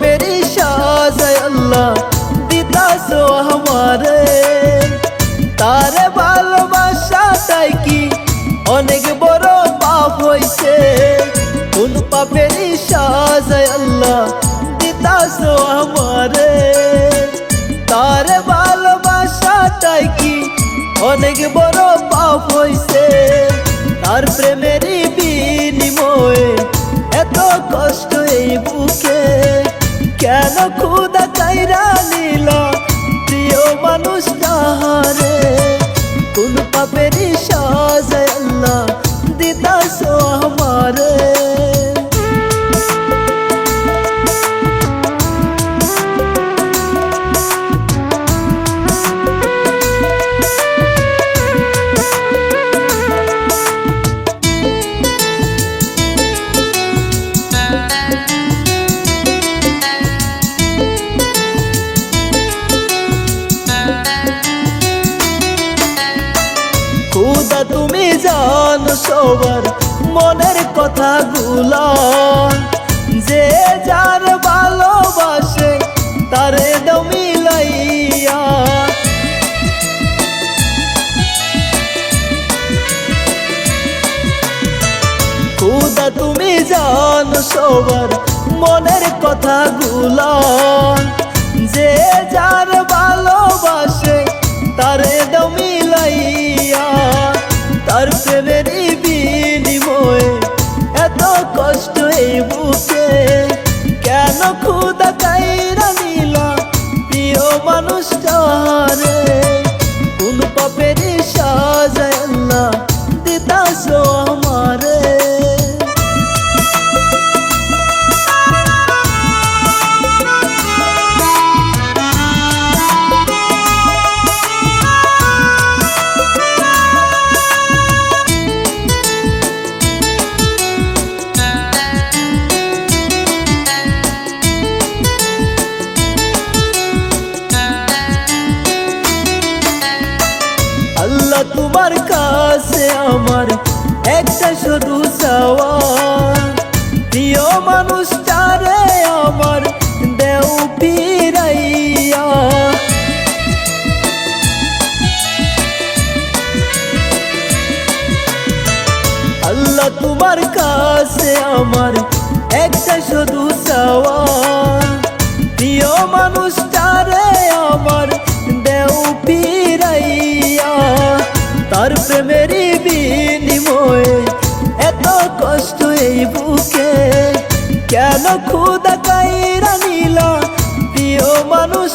পেরিশাজ আল্লাহ, দিতাসো আমারে। তার ভালোবাসা তাই কি অনেক বড় পাপ হইছে? কোন পাপের সাজ আল্লাহ, দিতাসো আমারে। তার ভালোবাসা তাই কি অনেক বড় পাপ হইছে? তার প্রেমেরই বিনিময়ে এত কষ্ট এই বুকে। কেন খুদা কাইরা তুমি জানো সবার মনের কথাগুলা। যে যার ভালোবাসে তারে দাও মিলাইয়া। খুদা, তুমি জানো সবার মনের কথাগুলা। যে যার ভালোবাসে তারে দাও খুদা কাইরা নিলা প্রিয় মানুষটারে কোন পাপের সাজায় আল্লাহ দিতাছো আমারে। তোমার কাছে আমার একটা শুধু চাওয়া প্রিয় মানুষটারে আমার দেও ফিরাইয়া। আল্লাহ তোমার কাছে আমার একটা শুধু চাওয়া প্রিয় মানুষটারে এই বুকে, কেন খুদা কাইরা নিল প্রিয় মানুষ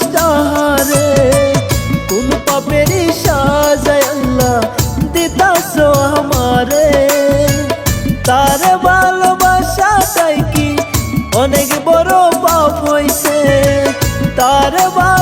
রে কোন পাপেরই সাজায় আল্লাহ দিতাস আমারে। তার ভালোবাসাটাই কি অনেক বড় পাপ হইছে? তার ভালো